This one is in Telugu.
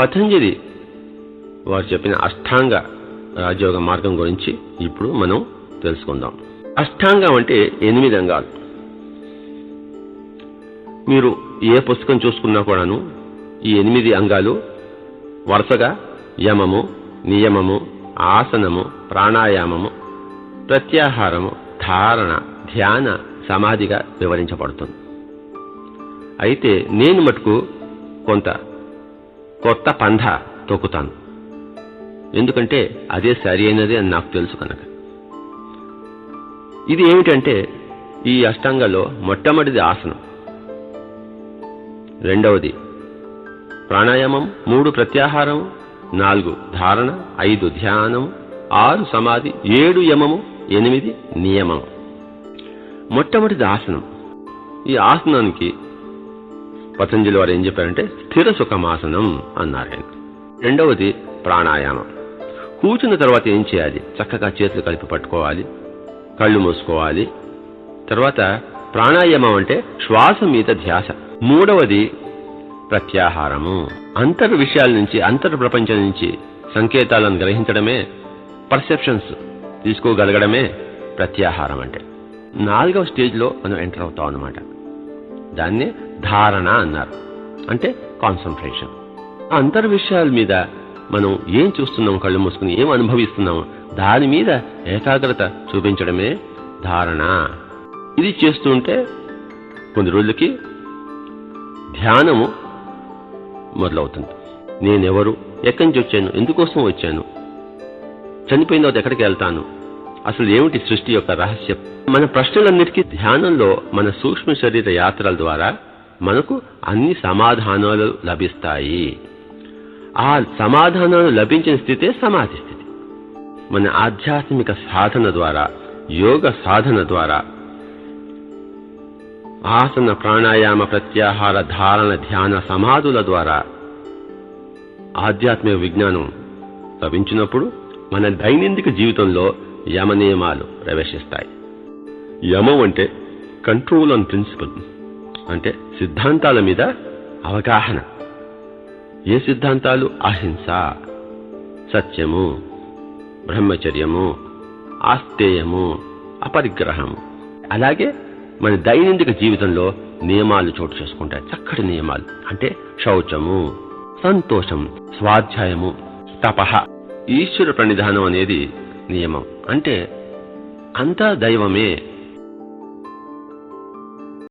పతంజలి వారు చెప్పిన అష్టాంగ రాజయోగ మార్గం గురించి ఇప్పుడు మనం తెలుసుకుందాం. అష్టాంగం అంటే ఎనిమిది అంగాలు. మీరు ఏ పుస్తకం చూసుకున్నా కూడాను ఈ ఎనిమిది అంగాలు వరుసగా యమము నియమము ఆసనము ప్రాణాయామము ప్రత్యాహారము ధారణ ధ్యాన సమాధిగా వివరించబడుతుంది. అయితే నేను మటుకు కొంత కొత్త పంధ తొక్కుతాను. ఎందుకంటే అదే సరి అయినది అని నాకు తెలుసు కనుక. ఇది ఏమిటంటే ఈ అష్టాంగంలో మొట్టమొదటిది ఆసనం. రెండవది ప్రాణాయామం మూడు ప్రత్యాహారం నాలుగు ధారణ ఐదు ధ్యానం ఆరు సమాధి ఏడు యమము ఎనిమిది నియమం మొట్టమొదటిది ఆసనం. ఈ ఆసనానికి పతంజలి వారు ఏం చెప్పారంటే స్థిర సుఖమాసనం అన్నారు ఆయన. రెండవది ప్రాణాయామం. కూర్చున్న తర్వాత ఏం చేయాలి? చక్కగా చేతులు కలిపి పట్టుకోవాలి కళ్ళు మూసుకోవాలి. తర్వాత ప్రాణాయామం అంటే శ్వాస మీద ధ్యాస. మూడవది ప్రత్యాహారము. అంతర్ విషయాల నుంచి అంతర్ ప్రపంచం నుంచి సంకేతాలను గ్రహించడమే పర్సెప్షన్స్ తీసుకోగలగడమే ప్రత్యాహారం అంటే. నాలుగవ స్టేజ్లో మనం ఎంటర్ అవుతాం అన్నమాట. దాన్నే ధారణ అన్నారు. అంటే కాన్సన్ట్రేషన్ ఆ అంతర్ విషయాల మీద మనం ఏం చూస్తున్నాం కళ్ళు మూసుకుని ఏం అనుభవిస్తున్నాం దాని మీద ఏకాగ్రత చూపించడమే ధారణ. ఇది చేస్తుంటే కొన్ని రోజులకి ధ్యానము మొదలవుతుంది. నేనెవరు? ఎక్కడి నుంచి వచ్చాను? ఎందుకోసం వచ్చాను? చనిపోయిన తర్వాత ఎక్కడికి వెళ్తాను? అసలు ఏమిటి సృష్టి యొక్క రహస్యం? మన ప్రశ్నలన్నిటికీ ధ్యానంలో మన సూక్ష్మ శరీర యాత్రల ద్వారా మనకు అన్ని సమాధానాలు లభిస్తాయి. ఆ సమాధానాలు లభించిన స్థితే సమాధి స్థితి. మన ఆధ్యాత్మిక సాధన ద్వారా యోగ సాధన ద్వారా ఆసన ప్రాణాయామ ప్రత్యాహార ధారణ ధ్యాన సమాధుల ద్వారా ఆధ్యాత్మిక విజ్ఞానం లభించినప్పుడు మన దైనందిక జీవితంలో యమ నియమాలు ప్రవేశిస్తాయి. యమం అంటే కంట్రోల్ ఆన్ ప్రిన్సిపల్ అంటే సిద్ధాంతాల మీద అవగాహన. ఏ సిద్ధాంతాలు? అహింస సత్యము బ్రహ్మచర్యము ఆస్తేయము అపరిగ్రహము. అలాగే మన దైనందిక జీవితంలో నియమాలు చోటు చేసుకుంటాయి. చక్కటి నియమాలు అంటే శౌచము సంతోషం స్వాధ్యాయము తపహ. ఈశ్వర ప్రణిధానం అనేది నియమం. అంటే అంతా దైవమే.